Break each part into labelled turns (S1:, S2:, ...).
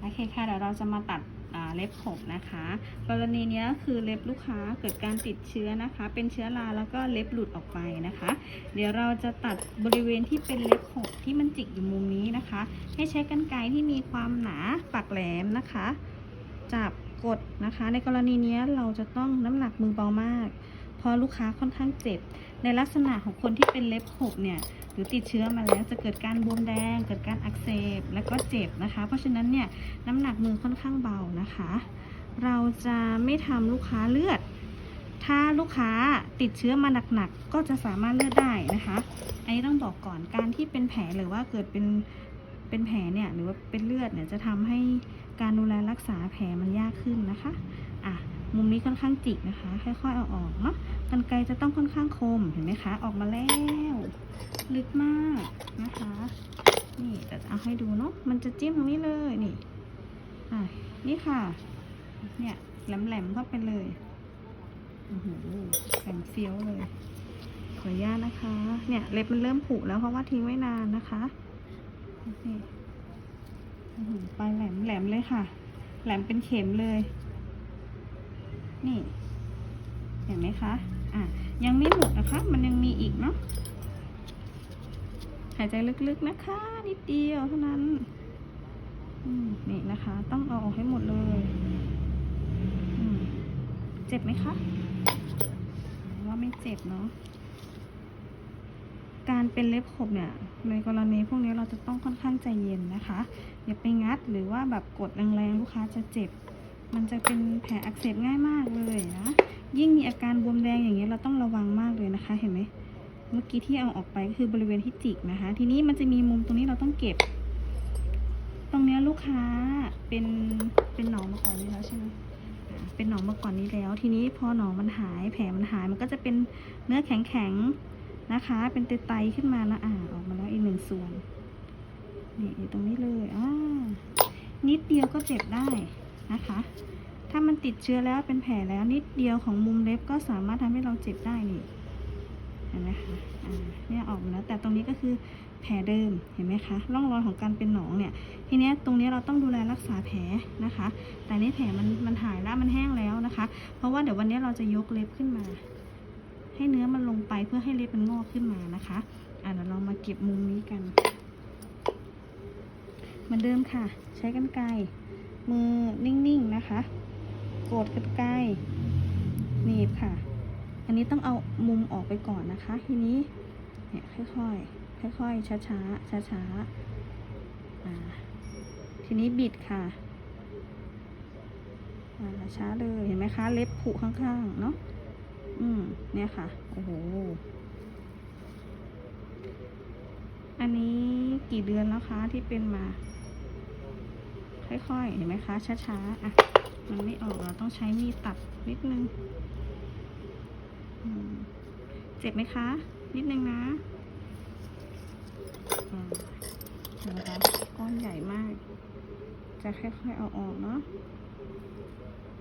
S1: โอเคค่ะเดี๋ยวเราจะมาตัดเล็บผมนะคะ กรณีนี้คือเล็บลูกค้าเกิดการติดเชื้อนะคะ เป็นเชื้อราแล้วก็เล็บหลุดออกไปนะคะ เดี๋ยวเราจะตัดบริเวณที่เป็นเล็บหกที่มันจิกอยู่มุมนี้นะคะ ให้ใช้กรรไกรที่มีความหนาปากแหลมนะคะ จับกดนะคะ ในกรณีนี้เราจะต้องน้ำหนักมือเบามาก พราะลูกค้าค่อนข้างเจ็บ ในลักษณะของคนที่เป็นเล็บหกเนี่ยหรือติดเชื้อมาแล้วจะเกิดการบวมแดง เกิดการอักเสบและก็เจ็บนะคะ เพราะฉะนั้นเนี่ยน้ำหนักมือค่อนข้างเบานะคะ เราจะไม่ทำลูกค้าเลือด ถ้าลูกค้าติดเชื้อมาหนักๆก็จะสามารถเลือดได้นะคะอันนี้ต้องบอกก่อนการที่เป็นแผลหรือว่าเกิดเป็นเป็นแผลเนี่ยหรือว่าเป็นเลือดเนี่ยจะทำให้การดูแลรักษาแผลมันยากขึ้นนะคะ มุมนี้ค่อนข้างจิกนะคะ ค่อยๆเอาออกเนาะกรรไกรจะต้องค่อนข้างคมเห็นไหมคะ ออกมาแล้วลึกมากนะคะ นี่แต่จะเอาให้ดูเนาะมันจะจิ้มตรงนี้เลยนี่อะนี่ค่ะ เนี่ยแหลมๆเข้าไปเลยโอ้โหแข็งเฟี้ยวเลยขออนุญาตนะคะ เนี่ยเล็บมันเริ่มผุแล้วเพราะว่าทิ้งไว้นานนะคะนี่อื้อหือปแหลมแหลมเลยค่ะ แหลมเป็นเข็มเลย นี่ เห็นไหมคะ อะ ยังไม่หมดนะคะ มันยังมีอีกเนาะ หายใจลึกๆนะคะ นิดเดียวเท่านั้นนี่นะคะ ต้องเอาออกให้หมดเลยเจ็บไหมคะ ว่าไม่เจ็บเนาะ การเป็นเล็บขบเนี่ย ในกรณีพวกนี้เราจะต้องค่อนข้างใจเย็นนะคะ อย่าไปงัดหรือว่าแบบกดแรงๆลูกค้าจะเจ็บ มันจะเป็นแผลอักเสบง่ายมากเลยนะยิ่งมีอาการบวมแดงอย่างเงี้ยเราต้องระวังมากเลยนะคะ เห็นไหมเมื่อกี้ที่เอาออกไปก็คือบริเวณที่จิกนะคะ ทีนี้มันจะมีมุมตรงนี้เราต้องเก็บ ตรงเนี้ยลูกค้าเป็นเป็นหนองมาก่อนนี้แล้วใช่ไหมเป็นหนองมาก่อนนี้แล้ว ทีนี้พอหนองมันหาย แผลมันหายมันก็จะเป็นเนื้อแข็งๆนะคะ เป็นไตๆขึ้นมานะอ่าออกมาแล้วอีกหนึ่งส่วนนี่ตรงนี้เลยอ่านิดเดียวก็เจ็บได้ นะคะ ถ้ามันติดเชื้อแล้วเป็นแผลแล้วนิดเดียวของมุมเล็บก็สามารถทำให้เราเจ็บได้นี่เห็นไหมคะเนี่ยออกมาแล้วแต่ตรงนี้ก็คือแผลเดิมเห็นไหมคะร่องรอยของการเป็นหนองเนี่ยทีเนี้ยตรงนี้เราต้องดูแลรักษาแผลนะคะ แต่นี่แผลมันมันหายแล้วมันแห้งแล้วนะคะ เพราะว่าเดี๋ยววันนี้เราจะยกเล็บขึ้นมา ให้เนื้อมันลงไปเพื่อให้เล็บมันงอกขึ้นมานะคะอ่าเดี๋ยวเรามาเก็บมุมนี้กัน เหมือนเดิมค่ะ ใช้กรรไกร มือนิ่งๆนะคะ กดกรรไกรหนีบค่ะ อันนี้ต้องเอามุมออกไปก่อนนะคะ ทีนี้เนี่ยค่อยๆค่อยๆช้าๆช้าๆาทีนี้บิดค่ะช้าเลยเห็นไหมคะ เล็บผุข้างๆ เนาะอืม เนี่ยค่ะ โอ้โห อันนี้กี่เดือนแล้วคะที่เป็นมา ค่อยๆ เห็นไหมคะ ช้าๆ อะ มันไม่ออก เราต้องใช้มีดตัดนิดนึง เจ็บไหมคะ นิดนึงนะอืมเห็นไหมคะ ก้อนใหญ่มาก จะค่อยๆ เอาออกเนาะ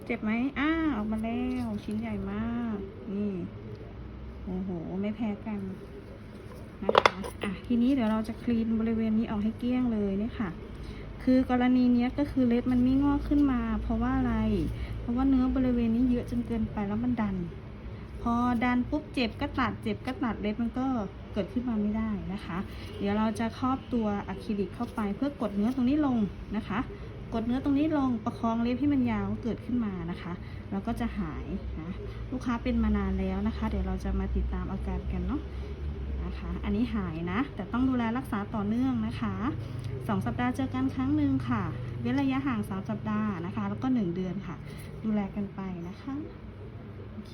S1: เจ็บไหมอ้าออกมาแล้ว ชิ้นใหญ่มาก นี่ โอ้โห ไม่แพ้กันนะคะ อะ ทีนี้เดี๋ยวเราจะคลีนบริเวณนี้ออกให้เกลี้ยงเลยเนี่ยค่ะ คือกรณีนี้ก็คือเล็บมันไม่งอกขึ้นมา เพราะว่าอะไร เพราะว่าเนื้อบริเวณนี้เยอะจนเกินไปแล้วมันดัน พอดันปุ๊บเจ็บก็ตัดเจ็บก็ตัดเล็บมันก็เกิดขึ้นมาไม่ได้นะคะ เดี๋ยวเราจะครอบตัวอะคริลิกเข้าไปเพื่อกดเนื้อตรงนี้ลงนะคะ กดเนื้อตรงนี้ลงประคองเล็บให้มันยาวเกิดขึ้นมานะคะแล้วก็จะหายนะลูกค้าเป็นมานานแล้วนะคะ เดี๋ยวเราจะมาติดตามอาการกันเนาะ นะคะ อันนี้หายนะ แต่ต้องดูแลรักษาต่อเนื่องนะคะสองสัปดาห์เจอกันครั้งหนึ่งค่ะ เว้นระยะห่างสามสัปดาห์นะคะ แล้วก็หนึ่งเดือนค่ะ ดูแลกันไปนะคะ โอเค